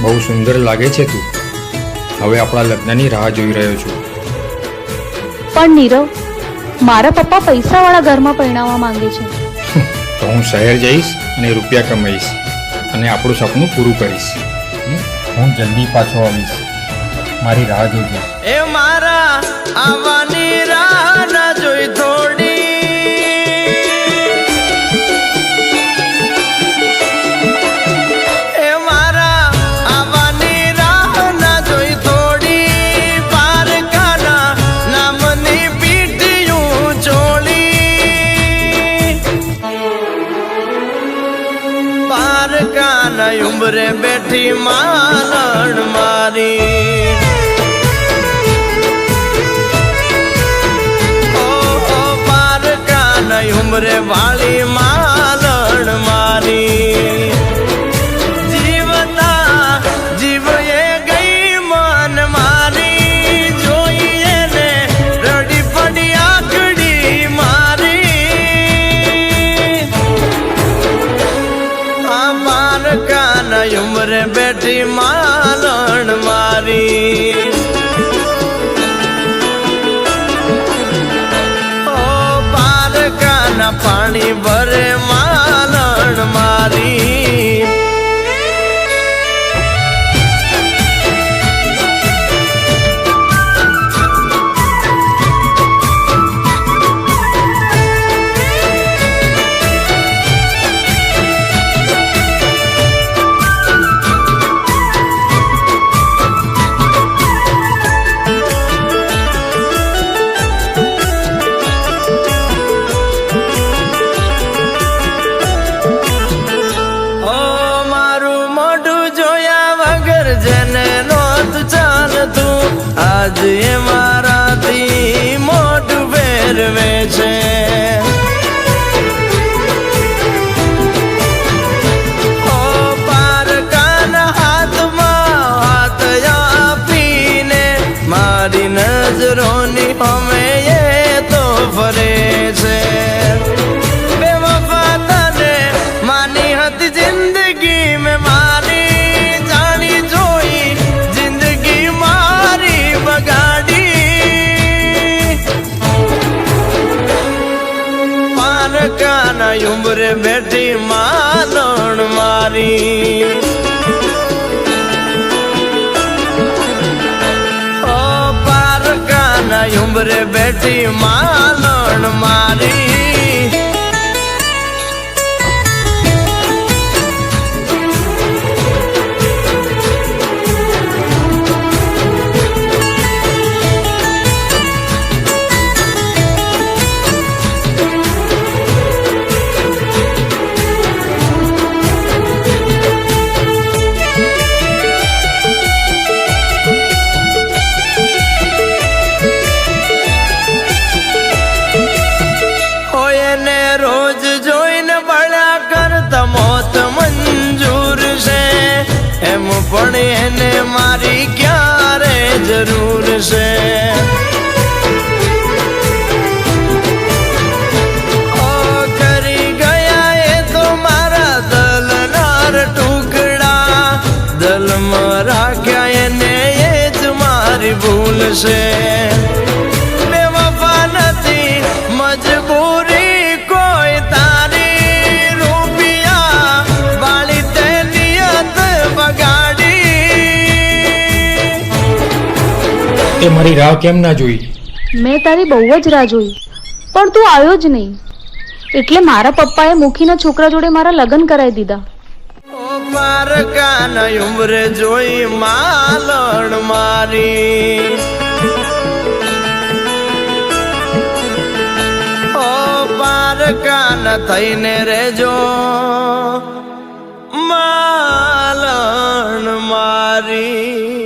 સુંદર લાગે છે તું. હવે આપણા લગ્નની રાહ જોઈ રહ્યો છું. પણ નીરવ મારા પપ્પા પૈસાવાળા ઘરમાં પરણાવવા માંગે છે. તો હું શહેર જઈશ અને રૂપિયા કમાઈશ અને આપણું સપનું પૂરું કરીશ. હું જલ્દી પાછો આવીશ. મારી રાહ જોજો. એ મારા આવવાની રાહ ના જોઈ થોડી પારકાના ઉંબરે બેઠી માલણ મારી. બેઠી માલણ મારી. ઓ પારકાના પાણી ભરે નજરોની એ તો ફરે છે. બે તને માની હતી જિંદગી મેં મારી. જાણી જોઈ જિંદગી મારી બગાડી. પારકાના ઉંબરે બેઠી માલણ મારી. ઉંબરે બેઠી માલણ મારી પણ એને મારી ક્યારે જરૂર છે? રાખ્યા એને એ જ મારી ભૂલ છે. તે મારી રાહ કેમ ના જોઈ? મેં તારી બહુ જ રાહ જોઈ. પણ તું આવ્યો જ નહીં. એટલે મારા પપ્પાએ મુખીના છોકરા જોડે મારા લગ્ન કરાવી દીધા. ઓ પારકાના ઉંમરે જોઈ માલણ મારી. ઓ પારકાના થઈને રેજો માલણ મારી.